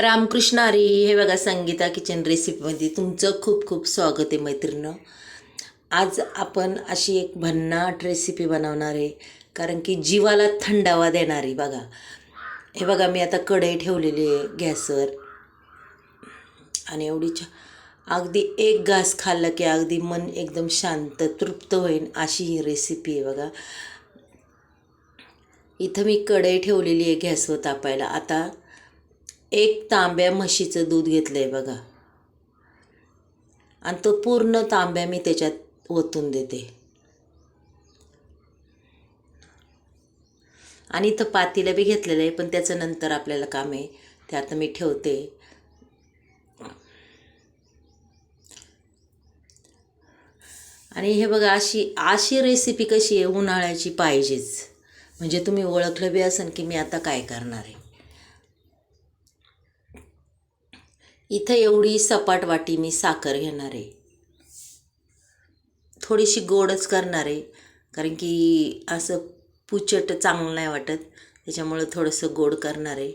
रामकृष्ण हरी हे बघा संगीता किचन रेसिपीमध्ये तुमचं खूप खूप स्वागत आहे मैत्रिणं. आज आपण अशी एक भन्नाट रेसिपी बनवणार आहे कारण की जीवाला थंडावा देणारी बघा. हे बघा मी आता कढई ठेवलेली आहे गॅसवर. आणि एवढी छ अगदी एक घास खाल्लं की अगदी मन एकदम शांत तृप्त होईल अशी ही रेसिपी आहे बघा. इथं मी कढई ठेवलेली आहे गॅसवर तापायला. आता एक तांब्या म्हशीचं दूध घेतलं आहे बघा. आणि तो पूर्ण तांब्या मी त्याच्यात ओतून देते. आणि इथं पातीला बी घेतलेलं आहे पण त्याचं नंतर आपल्याला काम आहे. ते आता मी ठेवते. आणि हे बघा अशी अशी रेसिपी कशी आहे उन्हाळ्याची पाहिजेच. म्हणजे तुम्ही ओळखलं बी असेल की मी आता काय करणार आहे. इथं एवढी सपाट वाटी मी साखर घेणार आहे. थोडीशी गोडच करणार आहे कारण की असं पुचट चांगलं नाही वाटत त्याच्यामुळं थोडंसं गोड करणार आहे.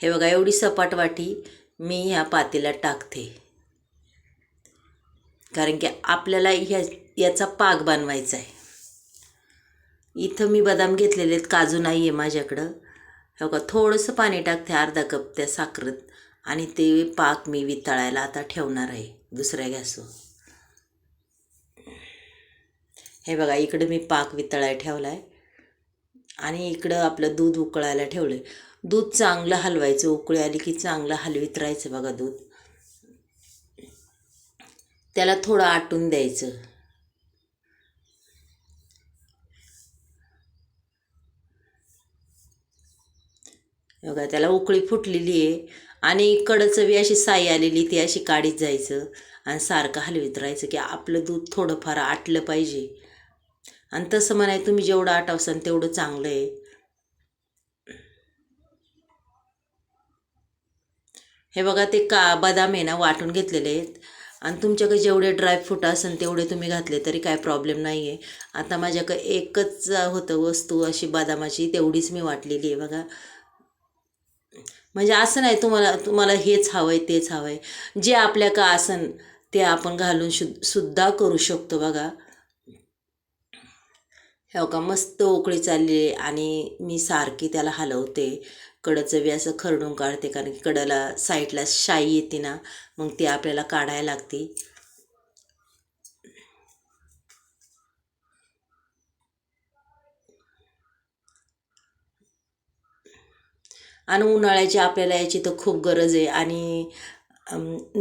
हे बघा एवढी सपाट वाटी मी ह्या पातेला टाकते. कारण की आपल्याला ह्या याचा पाक बनवायचा आहे. इथं मी बदाम घेतलेले आहेत काजू नाही आहे माझ्याकडं. हो का थोडंसं पाणी टाकते अर्धा कप त्या साखरेत. आणि ते पाक मी वितळायला आता ठेवणार आहे दुसऱ्या गॅसवर. हे बघा इकडं मी पाक वितळायला ठेवला आहे आणि इकडं आपलं दूध उकळायला ठेवलं आहे दूध चांगलं हलवायचं उकळी आली की चांगलं हलवीत राहायचं बघा दूध. त्याला थोडं आटून द्यायचं. हो बघा त्याला उकळी फुटलेली आहे. आणि कडचं बी अशी साई आलेली ती अशी काढीत जायचं. आणि सारखं हलवीत राहायचं की आपलं दूध थोडंफार आटलं पाहिजे. आणि तसं म्हणाय तुम्ही जेवढं आटावसान तेवढं चांगलं आहे. हे बघा ते का बदाम आहे ना वाटून घेतलेले आहेत. आणि तुमच्याकडे जेवढे ड्रायफ्रूट असेल तेवढे तुम्ही घातले तरी काय प्रॉब्लेम नाही आहे आता माझ्याकडे एकच होतं वस्तू अशी बदामाची तेवढीच मी वाटलेली आहे बघा. म्हणजे असं नाही तुम्हाला तुम्हाला हेच हवं आहे तेच हवं आहे जे आपल्या का आसन ते आपण घालून शु सुद्धा करू शकतो बघा. हो का मस्त उकळी चालली आहे आणि मी सारखी त्याला हलवते. कडचं बी असं खरडून काढते कारण की कडाला साईडला शाई येते ना मग ती आपल्याला काढायला लागते. आणि उन्हाळ्याची आपल्याला याची तर खूप गरज आहे. आणि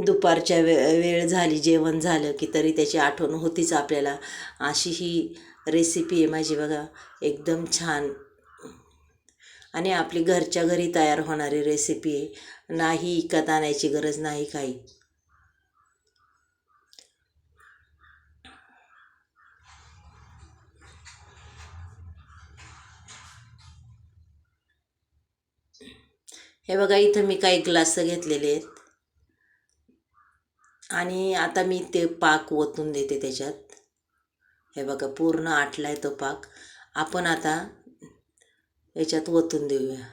दुपारच्या वे वेळ झाली जेवण झालं की तरी त्याची आठवण होतीच आपल्याला. अशी ही रेसिपी आहे माझी बघा. एकदम छान. आणि आपली घरच्या घरी तयार होणारी रेसिपी आहे. नाही इकत आणायची गरज नाही काही. हे बघा इथं मी काही ग्लास घेतलेले आहेत. आणि आता मी ते पाक ओतून देते त्याच्यात. हे बघा पूर्ण आटला आहे तो पाक. आपण आता याच्यात ओतून देऊया.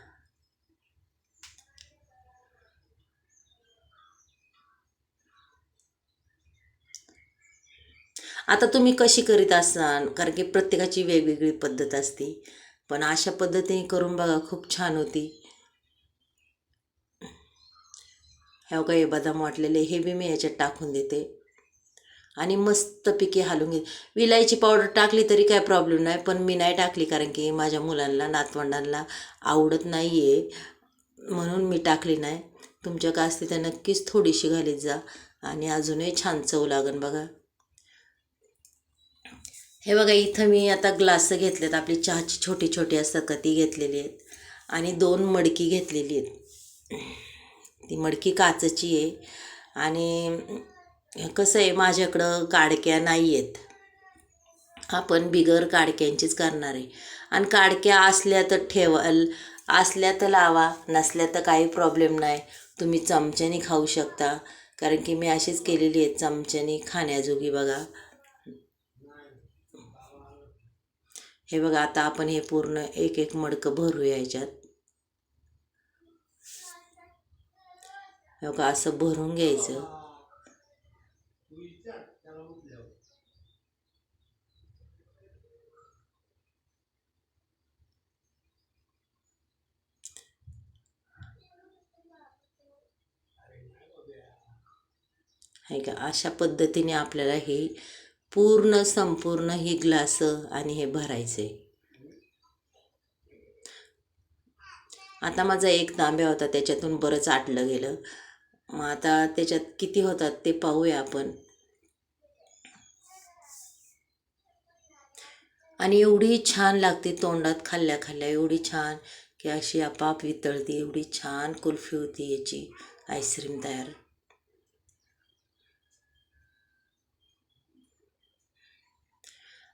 आता तुम्ही कशी करीत असाल? कारण की प्रत्येकाची वेगवेगळी पद्धत असते. पण अशा पद्धतीने करून बघा खूप छान होती. ह्या काही बदाम वाटलेले हे बी मी याच्यात टाकून देते. आणि मस्तपैकी हालून घेते. विलायची पावडर टाकली तरी काय प्रॉब्लेम नाही पण मी नाही टाकली कारण की माझ्या मुलांना नातवंडांना आवडत नाही आहे म्हणून मी टाकली नाही. तुमच्या का असते तर नक्कीच थोडीशी घालीत जा. आणि अजूनही छान चव लागन बघा. हे बघा इथं मी आता ग्लास घेतलेत. आपली चहाची छोटी छोटी असतात का ती घेतलेली आहेत. आणि दोन मडकी घेतलेली आहेत. ती मडकी काचची आहे. आणि कसं आहे माझ्याकडं काडक्या नाही आहेत आपण बिगर काडक्यांचीच करणार आहे. आणि काडक्या असल्या तर ठेवाल असल्या तर लावा नसल्या तर काही प्रॉब्लेम नाही. तुम्ही चमच्याने खाऊ शकता. कारण की मी अशीच केलेली आहे चमच्याने खाण्याजोगी बघा. हे बघा आता आपण हे पूर्ण एक एक मडकं भरूया याच्यात हो का असं भरून घ्यायचं. आहे का अशा पद्धतीने आपल्याला हे पूर्ण संपूर्ण ही ग्लास आणि हे भरायचे आता माझा एक तांब्या होता त्याच्यातून बरंच आटलं गेलं. मग आता त्याच्यात किती होतात ते पाहूया आपण. आणि एवढी छान लागते तोंडात खाल्ल्या खाल्ल्या एवढी छान की अशी आपाप वितळते एवढी छान कुल्फी होती याची आईस्क्रीम तयार.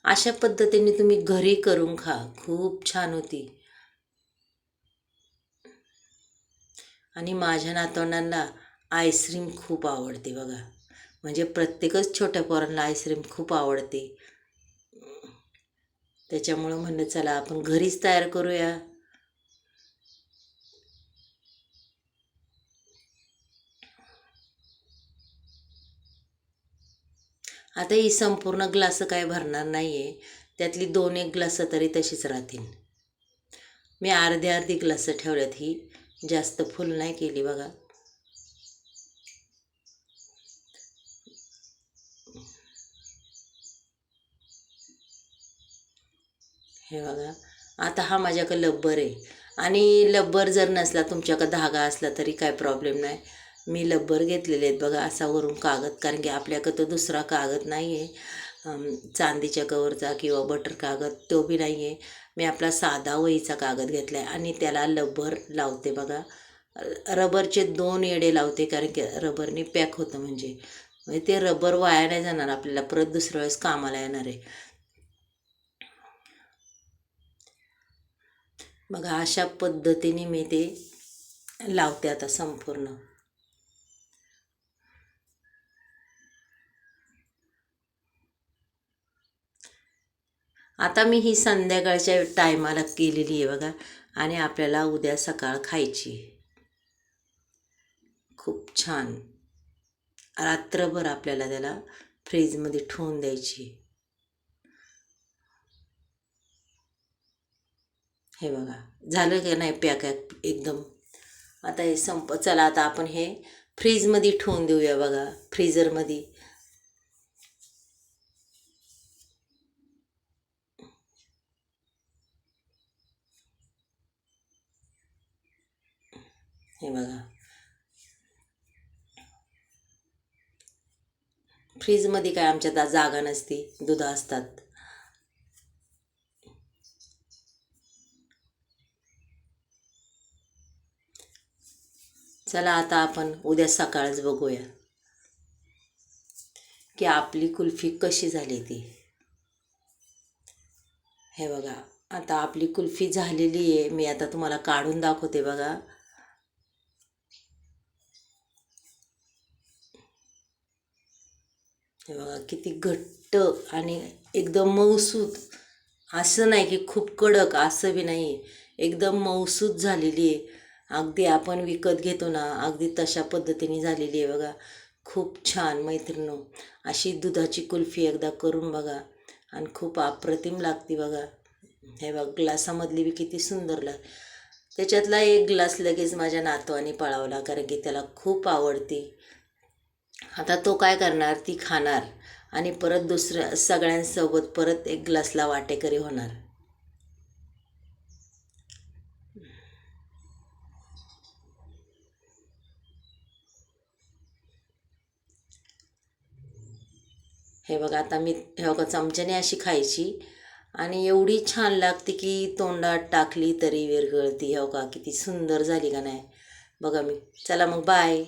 अशा पद्धतीने तुम्ही घरी करून खा खूप छान होती. आणि माझ्या नातवंडांना आईस्क्रीम खूप आवडते बघा. म्हणजे प्रत्येकच छोट्या पोरांना आईस्क्रीम खूप आवडते. त्याच्यामुळं म्हणलं चला आपण घरीच तयार करूया. आता ही संपूर्ण ग्लास काय भरणार नाही आहे त्यातली दोन एक ग्लास तरी तशीच राहतील. मी अर्धे अर्धी ग्लास ठेवल्यात ही. जास्त फुल नाही केली बघा. हे बघा. आता हा माझ्याकडं लब्बर आहे. आणि लब्बर जर नसला तुमच्याकडं धागा असला तरी काय प्रॉब्लेम नाही. मी लब्बर घेतलेले आहेत बघा असा वरून कागद कारण की आपल्याकडं तो दुसरा कागद नाही आहे चांदीच्या कवरचा किंवा बटर कागद तो बी नाही आहे मी आपला साधा वहीचा कागद घेतला आहे आणि त्याला लब्बर लावते बघा. रबरचे दोन येडे लावते कारण की रबरने पॅक होतं म्हणजे. म्हणजे ते रबर वाया नाही जाणार आपल्याला परत दुसऱ्या वेळेस कामाला येणार आहे. बघा अशा पद्धतीने मी ते लावते आता संपूर्ण. आता मी ही संध्याकाळच्या टायमाला केलेली आहे बघा आणि आपल्याला उद्या सकाळ खायची खूप छान. रात्रभर आपल्याला त्याला फ्रीजमध्ये ठेवून द्यायची हे बघा झालं का नाही पॅक एकदम? आता हे संप चला आता आपण हे फ्रीजमध्ये ठेवून देऊया बघा फ्रीजरमध्ये. हे बघा. फ्रीजमध्ये काय आमच्यात जागा नसती दुधं असतात चला आता आपण उद्या सकाळच बघूया. की आपली कुल्फी कशी झाली ती. हे बघा आता आपली कुल्फी झालेली आहे. मी आता तुम्हाला काढून दाखवते बघा. हे बघा किती घट्ट आणि एकदम मऊसूत. असं नाही की खूप कडक असं बी नाही. एकदम मऊसूद झालेली आहे. अगदी आपण विकत घेतो ना अगदी तशा पद्धतीने झालेली आहे बघा. खूप छान मैत्रिणो. अशी दुधाची कुल्फी एकदा करून बघा. आणि खूप अप्रतिम लागते बघा. हे बघा ग्लासामधली बी किती सुंदर लाग त्याच्यातला एक ग्लास लगेच माझ्या नातवाने पळावला कारण की त्याला खूप आवडते. आता तो काय करणार? ती खाणार. आणि परत दुसऱ्या सगळ्यांसोबत परत एक ग्लासला वाटेकरी होणार. हे बघा आता मी हे बघा चमच्याने अशी खायची. आणि एवढी छान लागते की तोंडात टाकली तरी विरघळती. हो का किती सुंदर झाली का नाही. बघा मी. चला मग बाय